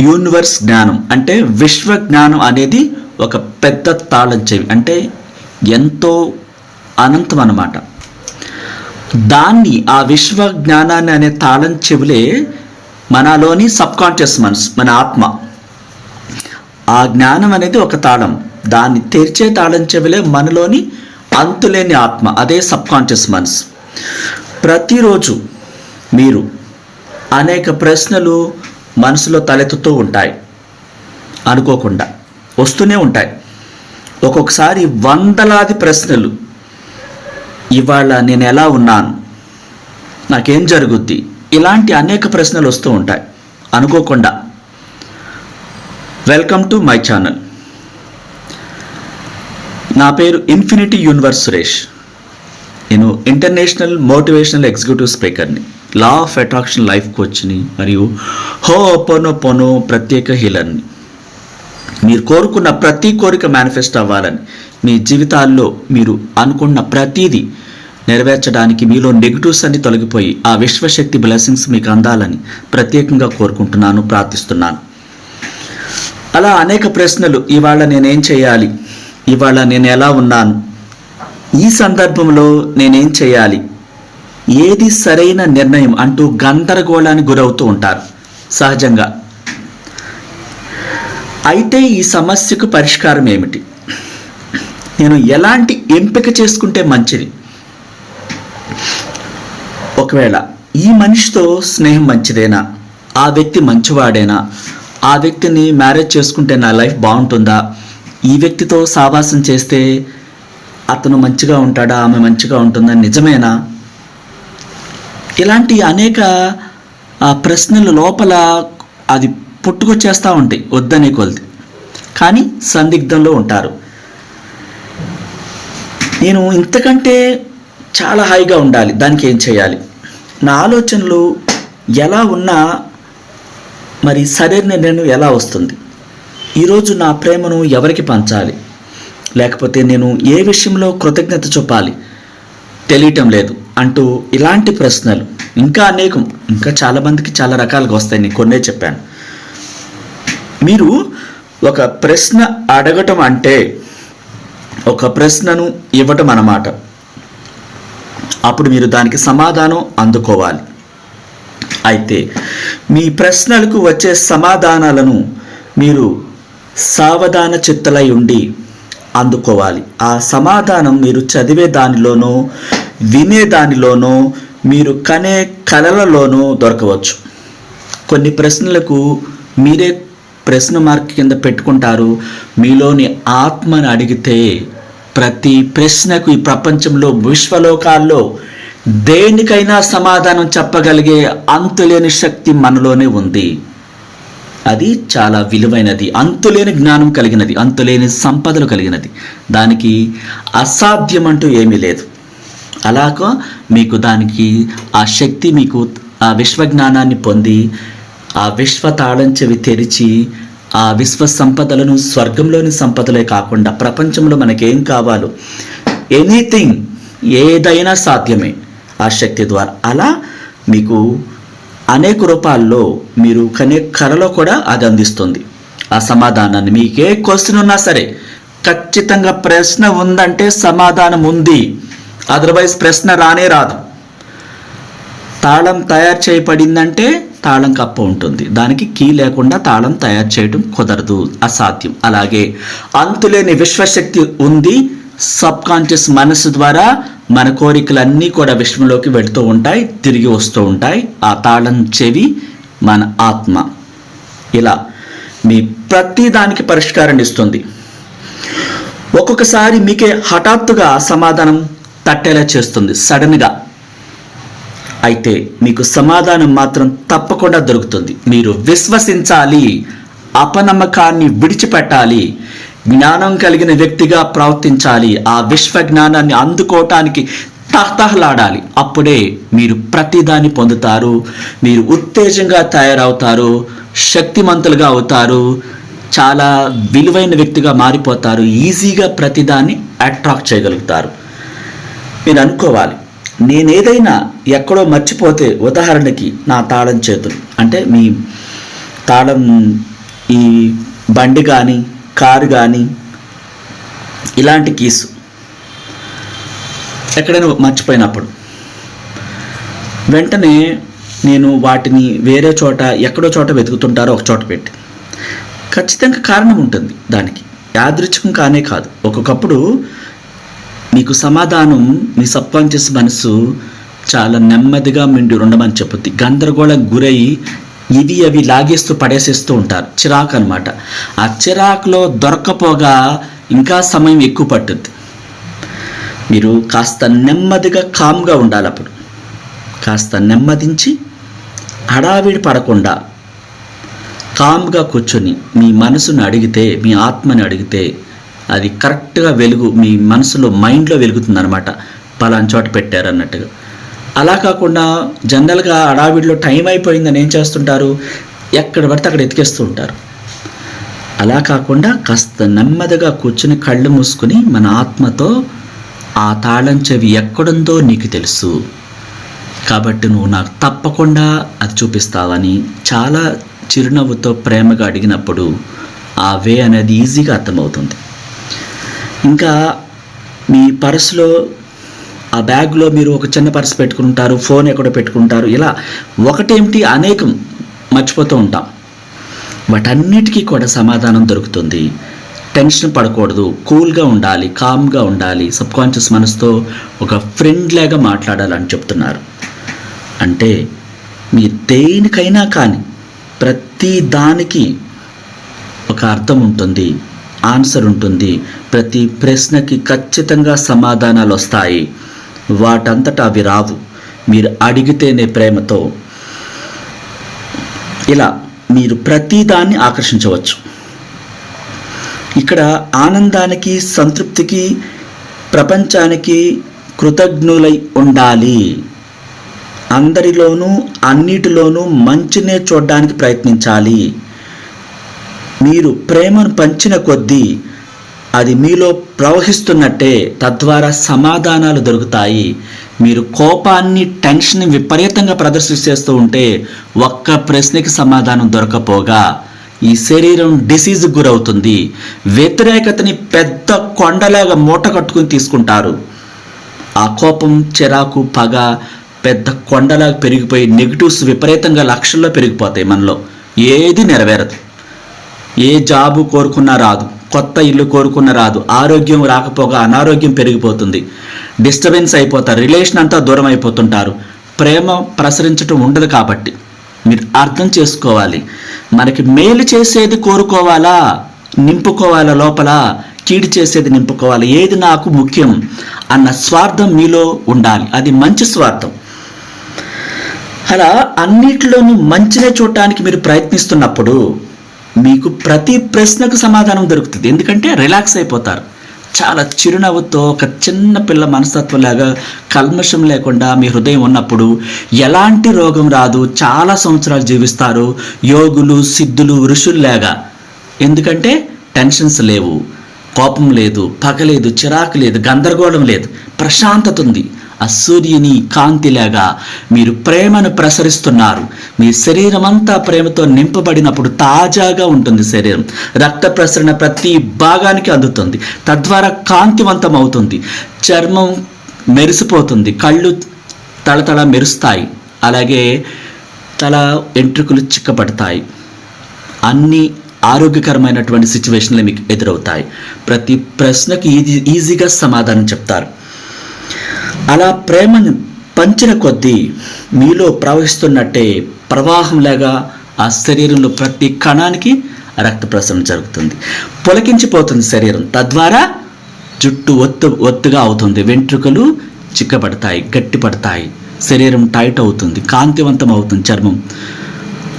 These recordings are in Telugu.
యూనివర్స్ జ్ఞానం అంటే విశ్వ జ్ఞానం అనేది ఒక పెద్ద తాళం చెవి అంటే ఎంతో అనంతం అన్నమాట. దాన్ని ఆ విశ్వ జ్ఞానాన్ని అనే తాళం చెవులే మనలోని సబ్ కాన్షియస్ మనస్ మన ఆత్మ. ఆ జ్ఞానం అనేది ఒక తాళం. దాన్ని తెరిచే తాళం చెవిలే మనలోని అంతులేని ఆత్మ అదే సబ్ కాన్షియస్ మనస్. ప్రతిరోజు మీరు అనేక ప్రశ్నలు మనసులో తలెత్తుతూ ఉంటాయి. అనుకోకుండా వస్తూనే ఉంటాయి. ఒక్కొక్కసారి వందలాది ప్రశ్నలు. ఇవాళ నేను ఎలా ఉన్నాను? నాకేం జరుగుద్ది? ఇలాంటి అనేక ప్రశ్నలు వస్తూ ఉంటాయి. అనుకోకుండా. Welcome to my channel. నా పేరు ఇన్ఫినిటీ యూనివర్స్ సురేష్. నేను ఇంటర్నేషనల్ మోటివేషనల్ ఎగ్జిక్యూటివ్ స్పీకర్ని. లా ఆఫ్ అట్రాక్షన్ లైఫ్ కోచ్ని మరియు హో ఒపోనో పోనో ప్రత్యేక హీలర్ని మీరు కోరుకున్న ప్రతి కోరిక మేనిఫెస్ట్ అవ్వాలని. మీ జీవితాల్లో మీరు అనుకున్న ప్రతిదీ నెరవేర్చడానికి మీలో నెగిటివ్స్ అన్ని తొలగిపోయి ఆ విశ్వశక్తి బ్లెస్సింగ్స్ మీకు అందాలని ప్రత్యేకంగా కోరుకుంటున్నాను ప్రార్థిస్తున్నాను. అలా అనేక ప్రశ్నలు ఇవాళ నేనేం చేయాలి? ఇవాళ నేను ఎలా ఉన్నాను? ఈ సందర్భంలో నేనేం చేయాలి? ఏది సరైన నిర్ణయం అంటూ గందరగోళానికి గురవుతూ ఉంటారు. సహజంగా. అయితే ఈ సమస్యకు పరిష్కారం ఏమిటి? నేను ఎలాంటి ఎంపిక చేసుకుంటే మంచిది? ఒకవేళ ఈ మనిషితో స్నేహం మంచిదేనా? ఆ వ్యక్తి మంచివాడేనా? ఆ వ్యక్తిని మ్యారేజ్ చేసుకుంటే నా లైఫ్ బాగుంటుందా? ఈ వ్యక్తితో సావాసం చేస్తే అతను మంచిగా ఉంటాడా? ఆమె మంచిగా ఉంటుందా? నిజమేనా? ఇలాంటి అనేక ఆ, ప్రశ్నలు లోపల అది పుట్టుకొచ్చేస్తూ ఉంటాయి వద్దనే కొలిది కానీ సందిగ్ధంలో ఉంటారు. నేను ఇంతకంటే చాలా హాయిగా ఉండాలి దానికి ఏం చేయాలి? నా ఆలోచనలు ఎలా ఉన్నా మరి సరైన నిర్ణయం ఎలా వస్తుంది? ఈరోజు నా ప్రేమను ఎవరికి పంచాలి? లేకపోతే నేను ఏ విషయంలో కృతజ్ఞత చూపాలి? తెలియటం లేదు. అంటూ ఇలాంటి ప్రశ్నలు ఇంకా అనేకం ఇంకా చాలామందికి చాలా రకాలుగా వస్తాయి నేను కొన్నే చెప్పాను. మీరు ఒక ప్రశ్న అడగటం అంటే ఒక ప్రశ్నను ఇవ్వటం అన్నమాట. అప్పుడు మీరు దానికి సమాధానం అందుకోవాలి. అయితే మీ ప్రశ్నలకు వచ్చే సమాధానాలను మీరు సావధాన చిత్తలై ఉండి అందుకోవాలి. ఆ సమాధానం మీరు చదివే దానిలోనో వినేదానిలోనూ మీరు కనే కలలలోనూ దొరకవచ్చు. కొన్ని ప్రశ్నలకు మీరే ప్రశ్న మార్క్ కింద పెట్టుకుంటారు. మీలోని ఆత్మని అడిగితే ప్రతి ప్రశ్నకు ఈ ప్రపంచంలో విశ్వలోకాల్లో దేనికైనా సమాధానం చెప్పగలిగే అంతులేని శక్తి మనలోనే ఉంది. అది చాలా విలువైనది. అంతులేని జ్ఞానం కలిగినది. అంతులేని సంపదలు కలిగినది. దానికి అసాధ్యం అంటూ ఏమీ లేదు. అలాగా మీకు దానికి ఆ శక్తి మీకు ఆ విశ్వజ్ఞానాన్ని పొంది ఆ విశ్వ తాళం చెవి తెరిచి ఆ విశ్వ సంపదలను స్వర్గంలోని సంపదలే కాకుండా ప్రపంచంలో మనకేం కావాలో ఎనీథింగ్ ఏదైనా సాధ్యమే ఆ శక్తి ద్వారా. అలా మీకు అనేక రూపాల్లో మీరు కనే కళలో కూడా అది అందిస్తుంది. ఆ సమాధానాన్ని మీకు ఏ క్వశ్చన్ ఉన్నా సరే ఖచ్చితంగా ప్రశ్న ఉందంటే సమాధానం ఉంది. అదర్వైజ్ ప్రశ్న రానే రాదు. తాళం తయారు చేయబడిందంటే తాళం కప్ప ఉంటుంది. దానికి కీ లేకుండా తాళం తయారు చేయడం కుదరదు. అసాధ్యం. అలాగే అంతులేని విశ్వశక్తి ఉంది. సబ్ కాన్షియస్ మనసు ద్వారా మన కోరికలన్నీ కూడా విశ్వంలోకి వెళుతూ ఉంటాయి తిరిగి వస్తూ ఉంటాయి. ఆ తాళం చెవి మన ఆత్మ. ఇలా మీ ప్రతి దానికి పరిష్కారం ఇస్తుంది. ఒక్కొక్కసారి మీకే హఠాత్తుగా సమాధానం తట్టేలా చేస్తుంది. సడన్గా. అయితే మీకు సమాధానం మాత్రం తప్పకుండా దొరుకుతుంది. మీరు విశ్వసించాలి. అపనమ్మకాన్ని విడిచిపెట్టాలి. జ్ఞానం కలిగిన వ్యక్తిగా ప్రవర్తించాలి. ఆ విశ్వ జ్ఞానాన్ని అందుకోవటానికి తహతహలాడాలి. అప్పుడే మీరు ప్రతిదాన్ని పొందుతారు. మీరు ఉత్తేజంగా తయారవుతారు. శక్తిమంతులుగా అవుతారు. చాలా విలువైన వ్యక్తిగా మారిపోతారు. ఈజీగా ప్రతిదాన్ని అట్రాక్ట్ చేయగలుగుతారు. మీరు అనుకోవాలి. నేనేదైనా ఎక్కడో మర్చిపోతే ఉదాహరణకి నా తాళం చేతులు. అంటే మీ తాళం ఈ బండి కానీ కారు కానీ ఇలాంటి కీసు ఎక్కడైనా మర్చిపోయినప్పుడు. వెంటనే నేను వాటిని వేరే చోట ఎక్కడో చోట వెతుకుతుంటారో ఒక చోట పెట్టి. ఖచ్చితంగా కారణం ఉంటుంది దానికి. యాదృచ్ఛికం కానే కాదు. ఒక్కొక్కప్పుడు మీకు సమాధానం మీ సబ్కాన్షియస్ మనసు చాలా నెమ్మదిగా మిండి ఉండమని చెప్పుద్ది. గందరగోళం గురై ఇవి అవి లాగేస్తూ పడేసేస్తూ ఉంటారు. చిరాకు అనమాట ఆ చిరాకులో దొరకపోగా ఇంకా సమయం ఎక్కువ పట్టుద్ది. మీరు కాస్త నెమ్మదిగా కామ్గా ఉండాలి అప్పుడు. కాస్త నెమ్మదించి హడావిడి పడకుండా కామ్గా కూర్చొని మీ మనసును అడిగితే మీ ఆత్మని అడిగితే అది కరెక్ట్గా వెలుగు మీ మనసులో మైండ్లో వెలుగుతుంది అనమాట పలానా చోట పెట్టారు అన్నట్టుగా. అలా కాకుండా జనరల్గా అడావిడిలో టైం అయిపోయిందని ఏం చేస్తుంటారు? ఎక్కడ పడితే అక్కడ ఎతికేస్తూ ఉంటారు. అలా కాకుండా కాస్త నెమ్మదిగా కూర్చుని కళ్ళు మూసుకుని మన ఆత్మతో ఆ తాళం చెవి ఎక్కడుందో నీకు తెలుసు. కాబట్టి నువ్వు నాకు తప్పకుండా అది చూపిస్తావని చాలా చిరునవ్వుతో ప్రేమగా అడిగినప్పుడు ఆ వే అనేది ఈజీగా అర్థమవుతుంది. ఇంకా మీ పర్సులో ఆ బ్యాగ్లో మీరు ఒక చిన్న పర్స్ పెట్టుకుంటారు ఫోన్ ఎక్కడో పెట్టుకుంటారు ఇలా ఒకటేమిటి అనేకం మర్చిపోతూ ఉంటాం. వాటన్నిటికీ కూడా సమాధానం దొరుకుతుంది. టెన్షన్ పడకూడదు కూల్గా ఉండాలి కామ్గా ఉండాలి సబ్కాన్షియస్ మనసుతో ఒక ఫ్రెండ్లాగా మాట్లాడాలని చెప్తున్నారు. అంటే మీరు దేనికైనా కానీ ప్రతి దానికి ఒక అర్థం ఉంటుంది. ఆన్సర్ ఉంటుంది. ప్రతి ప్రశ్నకి ఖచ్చితంగా సమాధానాలు వస్తాయి. వాటంతటా అవి రావు. మీరు అడిగితేనే ప్రేమతో. ఇలా మీరు ప్రతిదాన్ని ఆకర్షించవచ్చు. ఇక్కడ ఆనందానికి సంతృప్తికి ప్రపంచానికి కృతజ్ఞులై ఉండాలి. అందరిలోనూ అన్నిటిలోనూ మంచినే చూడడానికి ప్రయత్నించాలి. మీరు ప్రేమను పంచిన కొద్దీ అది మీలో ప్రవహిస్తున్నట్టే తద్వారా సమాధానాలు దొరుకుతాయి. మీరు కోపాన్ని టెన్షన్ విపరీతంగా ప్రదర్శిస్తూ ఉంటే ఒక్క ప్రశ్నకి సమాధానం దొరకపోగా. ఈ శరీరం డిసీజ్ గురవుతుంది. వ్యతిరేకతని పెద్ద కొండలాగా మూట కట్టుకుని తీసుకుంటారు. ఆ కోపం చిరాకు పగ పెద్ద కొండలాగా పెరిగిపోయి నెగిటివ్స్ విపరీతంగా లక్షల్లో పెరిగిపోతాయి మనలో. ఏది నెరవేరదు. ఏ జాబు కోరుకున్నా రాదు కొత్త ఇల్లు కోరుకున్న రాదు ఆరోగ్యం రాకపోగా అనారోగ్యం పెరిగిపోతుంది. డిస్టర్బెన్స్ అయిపోతారు రిలేషన్ అంతా దూరం అయిపోతుంటారు. ప్రేమ ప్రసరించటం ఉండదు కాబట్టి మీరు అర్థం చేసుకోవాలి. మనకి మేలు చేసేది కోరుకోవాలా? నింపుకోవాలా లోపల? కీడు చేసేది నింపుకోవాలి. ఏది నాకు ముఖ్యం అన్న స్వార్థం మీలో ఉండాలి. అది మంచి స్వార్థం. అలా అన్నిటిలోనూ మంచినే చూడటానికి మీరు ప్రయత్నిస్తున్నప్పుడు మీకు ప్రతి ప్రశ్నకు సమాధానం దొరుకుతుంది. ఎందుకంటే రిలాక్స్ అయిపోతారు. చాలా చిరునవ్వుతో ఒక చిన్న పిల్ల మనస్తత్వంలాగా కల్మషం లేకుండా మీ హృదయం ఉన్నప్పుడు ఎలాంటి రోగం రాదు చాలా సంవత్సరాలు జీవిస్తారు యోగులు సిద్ధులు ఋషుల్లాగా. ఎందుకంటే టెన్షన్స్ లేవు కోపం లేదు పగ లేదు చిరాకు లేదు గందరగోళం లేదు ప్రశాంతత ఉంది. ఆ సూర్యుని కాంతిలాగా మీరు ప్రేమను ప్రసరిస్తున్నారు. మీ శరీరం అంతా ప్రేమతో నింపబడినప్పుడు తాజాగా ఉంటుంది శరీరం. రక్త ప్రసరణ ప్రతి భాగానికి అందుతుంది. తద్వారా కాంతివంతం అవుతుంది చర్మం మెరిసిపోతుంది. కళ్ళు తళతళ మెరుస్తాయి. అలాగే తల ఎంట్రుకలు చిక్కబడతాయి. అన్ని ఆరోగ్యకరమైనటువంటి సిచ్యువేషన్లు మీకు ఎదురవుతాయి. ప్రతి ప్రశ్నకి ఈజీ ఈజీగా సమాధానం చెప్తారు. అలా ప్రేమను పంచిన కొద్దీ మీలో ప్రవహిస్తున్నట్టే ప్రవాహంలాగా ఆ శరీరంలో ప్రతి కణానికి రక్త ప్రసరణ జరుగుతుంది. పొలకించిపోతుంది శరీరం. తద్వారా జుట్టు ఒత్తు ఒత్తుగా అవుతుంది. వెంట్రుకలు చిక్కబడతాయి గట్టిపడతాయి. శరీరం టైట్ అవుతుంది కాంతివంతం అవుతుంది చర్మం.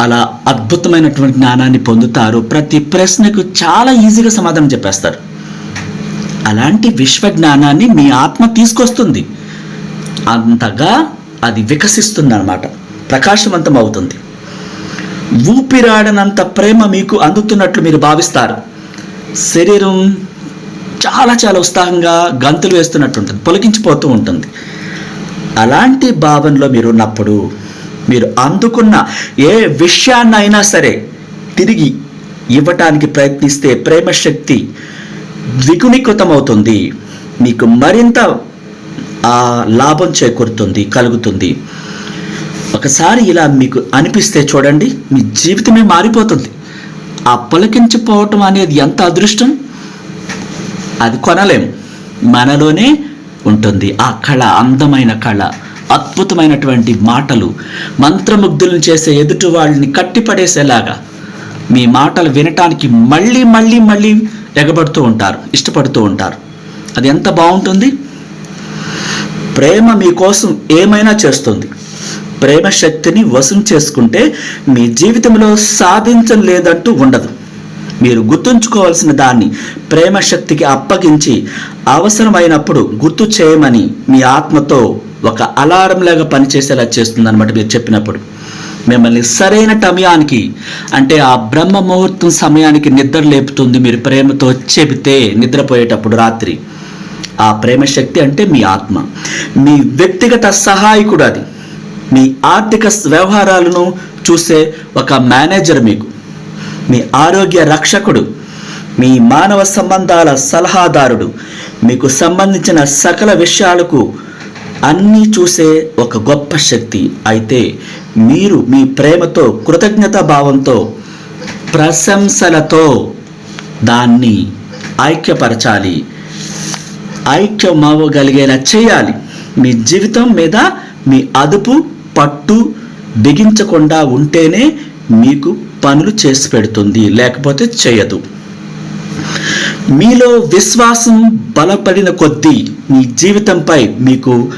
అలా అద్భుతమైనటువంటి జ్ఞానాన్ని పొందుతారు. ప్రతి ప్రశ్నకు చాలా ఈజీగా సమాధానం చెప్పేస్తారు. అలాంటి విశ్వ జ్ఞానాన్ని మీ ఆత్మ తీసుకొస్తుంది. అంతగా అది వికసిస్తుంది అనమాట ప్రకాశవంతం అవుతుంది ఊపిరాడనంత ప్రేమ మీకు అందుతున్నట్లు మీరు భావిస్తారు. శరీరం చాలా చాలా ఉత్సాహంగా గంతులు వేస్తున్నట్టు ఉంటుంది పొలకించిపోతూ ఉంటుంది. అలాంటి భావనలో మీరు ఉన్నప్పుడు మీరు అందుకున్న ఏ విషయాన్నైనా సరే తిరిగి ఇవ్వటానికి ప్రయత్నిస్తే ప్రేమ శక్తి ద్విగుణీకృతమవుతుంది. మీకు మరింత ఆ లాభం చేకూరుతుంది కలుగుతుంది. ఒకసారి ఇలా మీకు అనిపిస్తే చూడండి మీ జీవితమే మారిపోతుంది. ఆ పులకించిపోవటం అనేది ఎంత అదృష్టం? అది కొనలేం. మనలోనే ఉంటుంది ఆ కళ అందమైన కళ అద్భుతమైనటువంటి మాటలు. మంత్రముగ్ధులను చేసే ఎదుటి వాళ్ళని కట్టిపడేసేలాగా మీ మాటలు వినటానికి మళ్ళీ మళ్ళీ మళ్ళీ ఎగబడుతూ ఉంటారు ఇష్టపడుతూ ఉంటారు. అది ఎంత బాగుంటుంది? ప్రేమ మీకోసం ఏమైనా చేస్తుంది? ప్రేమ శక్తిని వశం చేసుకుంటే మీ జీవితంలో సాధించలేదంటూ ఉండదు. మీరు గుర్తుంచుకోవాల్సిన దాన్ని ప్రేమ శక్తికి అప్పగించి అవసరమైనప్పుడు గుర్తు చేయమని మీ ఆత్మతో ఒక అలారం లాగా పనిచేసేలా చేస్తుందన్నమాట మీరు చెప్పినప్పుడు. మిమ్మల్ని సరైన సమయానికి అంటే ఆ బ్రహ్మ ముహూర్తం సమయానికి నిద్ర లేపుతుంది మీరు ప్రేమతో చెబితే నిద్రపోయేటప్పుడు రాత్రి. ఆ ప్రేమ శక్తి అంటే మీ ఆత్మ. మీ వ్యక్తిగత సహాయకుడు అది. మీ ఆర్థిక వ్యవహారాలను చూసే ఒక మేనేజర్ మీకు. మీ ఆరోగ్య రక్షకుడు. మీ మానవ సంబంధాల సలహాదారుడు. మీకు సంబంధించిన సకల విషయాలకు అన్నీ చూసే ఒక గొప్ప శక్తి. అయితే మీరు మీ ప్రేమతో కృతజ్ఞత భావంతో ప్రశంసలతో దాన్ని ఐక్యపరచాలి. ఐక్యమవ్వగలిగేలా చేయాలి. మీ జీవితం మీద మీ అదుపు పట్టు బిగించకుండా ఉంటేనే మీకు పనులు చేసి పెడుతుంది. లేకపోతే చేయదు. మీలో విశ్వాసం బలపడిన కొద్దీ మీ జీవితంపై మీకు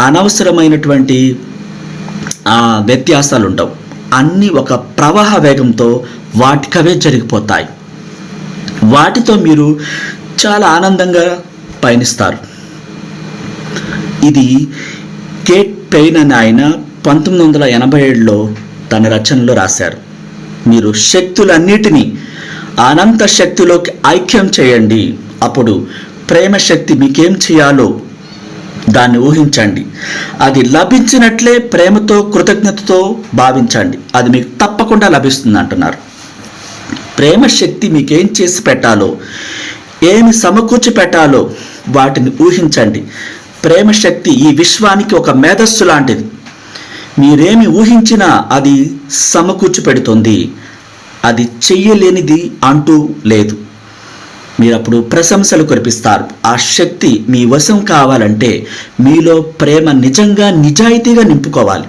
అనవసరమైనటువంటి వ్యత్యాసాలు ఉండవు అన్నీ ఒక ప్రవాహ వేగంతో వాటికవే జరిగిపోతాయి. వాటితో మీరు చాలా ఆనందంగా పయనిస్తారు. ఇది కేట్ పెయిన్ అని ఆయన పంతొమ్మిది వందల ఎనభై ఏడులో తన రచనలో రాశారు. మీరు శక్తులన్నిటినీ అనంత శక్తిలోకి ఐక్యం చేయండి. అప్పుడు ప్రేమ శక్తి మీకేం చేయాలో దాన్ని ఊహించండి. అది లభించినట్లే ప్రేమతో కృతజ్ఞతతో భావించండి. అది మీకు తప్పకుండా లభిస్తుంది అంటున్నారు ప్రేమ శక్తి మీకేం చేసి పెట్టాలో ఏమి సమకూర్చి పెట్టాలో వాటిని ఊహించండి. ప్రేమ శక్తి ఈ విశ్వానికి ఒక మేధస్సు లాంటిది. మీరేమి ఊహించినా అది సమకూర్చి పెడుతుంది అది చెయ్యలేనిది అంటూ లేదు. మీరు అప్పుడు ప్రశంసలు కురిపిస్తారు. ఆ శక్తి మీ వశం కావాలంటే మీలో ప్రేమ నిజంగా నిజాయితీగా నింపుకోవాలి.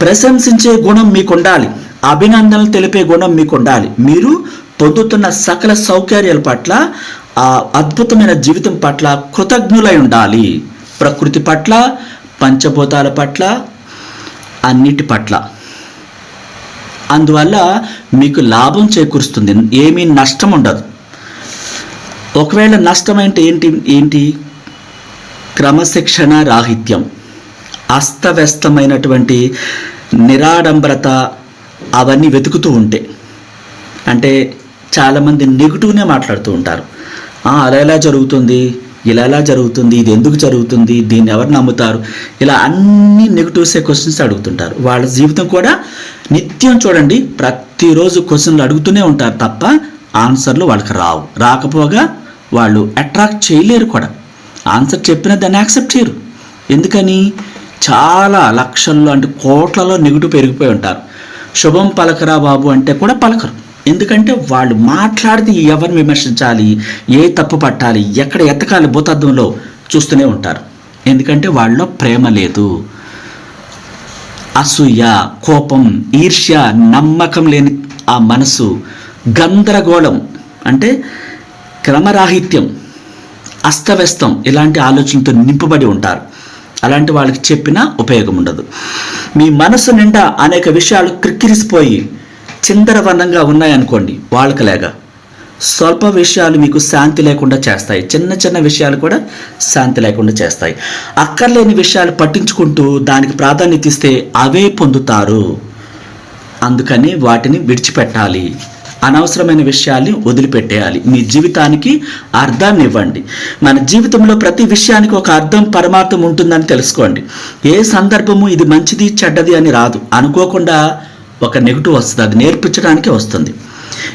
ప్రశంసించే గుణం మీకు ఉండాలి అభినందనలు తెలిపే గుణం మీకు ఉండాలి మీరు పొందుతున్న సకల సౌకర్యాల పట్ల ఆ అద్భుతమైన జీవితం పట్ల కృతజ్ఞులై ఉండాలి. ప్రకృతి పట్ల పంచభూతాల పట్ల అన్నిటి పట్ల. అందువల్ల మీకు లాభం చేకూరుస్తుంది ఏమీ నష్టం ఉండదు. ఒకవేళ నష్టం అంటే ఏంటి ఏంటి? క్రమశిక్షణ రాహిత్యం. అస్తవ్యస్తమైనటువంటి నిరాడంబరత అవన్నీ వెతుకుతూ ఉంటే. అంటే చాలామంది నెగిటివ్నే మాట్లాడుతూ ఉంటారు. అలా ఎలా జరుగుతుంది? ఇలా ఎలా జరుగుతుంది? ఇది ఎందుకు జరుగుతుంది? దీన్ని ఎవరు నమ్ముతారు? ఇలా అన్ని నెగిటివ్సే క్వశ్చన్స్ అడుగుతుంటారు. వాళ్ళ జీవితం కూడా నిత్యం చూడండి ప్రతిరోజు క్వశ్చన్లు అడుగుతూనే ఉంటారు తప్ప ఆన్సర్లు వాళ్ళకి రావు. రాకపోగా వాళ్ళు అట్రాక్ట్ చేయలేరు కూడా. ఆన్సర్ చెప్పినా దాన్ని యాక్సెప్ట్ చేయరు. ఎందుకని? చాలా లక్షల్లో అంటే కోట్లలో నెగిటివ్ పెరిగిపోయి ఉంటారు. శుభం పలకరా బాబు అంటే కూడా పలకరు. ఎందుకంటే వాళ్ళు మాట్లాడితే ఎవరిని విమర్శించాలి ఏ తప్పు పట్టాలి ఎక్కడ ఎత్తకాలి భూతత్వంలో చూస్తూనే ఉంటారు. ఎందుకంటే వాళ్ళలో ప్రేమ లేదు. అసూయ కోపం ఈర్ష్య నమ్మకం లేని ఆ మనసు గందరగోళం అంటే క్రమరాహిత్యం అస్తవ్యస్తం ఇలాంటి ఆలోచనతో నింపబడి ఉంటారు. అలాంటి వాళ్ళకి చెప్పినా ఉపయోగం ఉండదు. మీ మనసు నిండా అనేక విషయాలు క్రిక్కిరిసిపోయి చిందరవర్ణంగా ఉన్నాయనుకోండి వాళ్ళకలేగా. స్వల్ప విషయాలు మీకు శాంతి లేకుండా చేస్తాయి. చిన్న చిన్న విషయాలు కూడా శాంతి లేకుండా చేస్తాయి. అక్కర్లేని విషయాలు పట్టించుకుంటూ దానికి ప్రాధాన్యత ఇస్తే అవే పొందుతారు. అందుకని వాటిని విడిచిపెట్టాలి. అనవసరమైన విషయాల్ని వదిలిపెట్టేయాలి. మీ జీవితానికి అర్థాన్ని ఇవ్వండి. మన జీవితంలో ప్రతి విషయానికి ఒక అర్థం పరమార్థం ఉంటుందని తెలుసుకోండి. ఏ సందర్భము ఇది మంచిది చెడ్డది అని రాదు. అనుకోకుండా ఒక నెగిటివ్ వస్తుంది. అది నేర్పించడానికే వస్తుంది.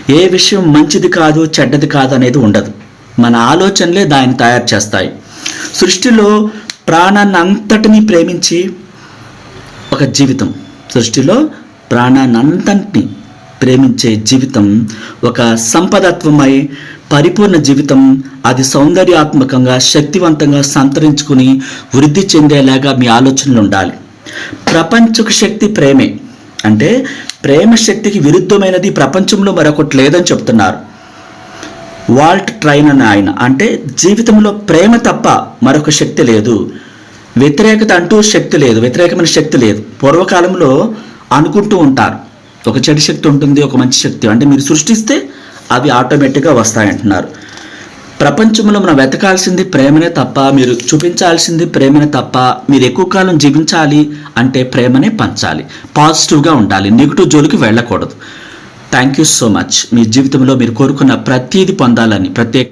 ఏ విషయం మంచిది కాదు చెడ్డది కాదు అనేది ఉండదు. మన ఆలోచనలే దాన్ని తయారు చేస్తాయి. సృష్టిలో ప్రాణాన్ని అంతటినీ ప్రేమించి ఒక జీవితం. సృష్టిలో ప్రాణాన్ని అంతటిని ప్రేమించే జీవితం ఒక సంపదత్వమై పరిపూర్ణ జీవితం అది సౌందర్యాత్మకంగా శక్తివంతంగా సంతరించుకుని వృద్ధి చెందేలాగా మీ ఆలోచనలు ఉండాలి. ప్రపంచకు శక్తి ప్రేమే. అంటే ప్రేమ శక్తికి విరుద్ధమైనది ప్రపంచంలో మరొకటి లేదని చెప్తున్నారు. వాల్ట్ ట్రైన్ అని ఆయన. అంటే జీవితంలో ప్రేమ తప్ప మరొక శక్తి లేదు. వ్యతిరేకత అంటూ శక్తి లేదు. వ్యతిరేకమైన శక్తి లేదు. పూర్వకాలంలో అనుకుంటూ ఉంటారు. ఒక చెడు శక్తి ఉంటుంది ఒక మంచి శక్తి. అంటే మీరు సృష్టిస్తే అవి ఆటోమేటిక్గా వస్తాయంటున్నారు. ప్రపంచంలో మనం వెతకాల్సింది ప్రేమనే తప్ప మీరు చూపించాల్సింది ప్రేమనే తప్ప మీరు ఎక్కువ కాలం జీవించాలి అంటే ప్రేమనే పంచాలి. పాజిటివ్గా ఉండాలి నెగిటివ్ జోలికి వెళ్ళకూడదు. థ్యాంక్ యూ సో మచ్ మీ జీవితంలో మీరు కోరుకున్న ప్రతీది పొందాలని ప్రత్యేక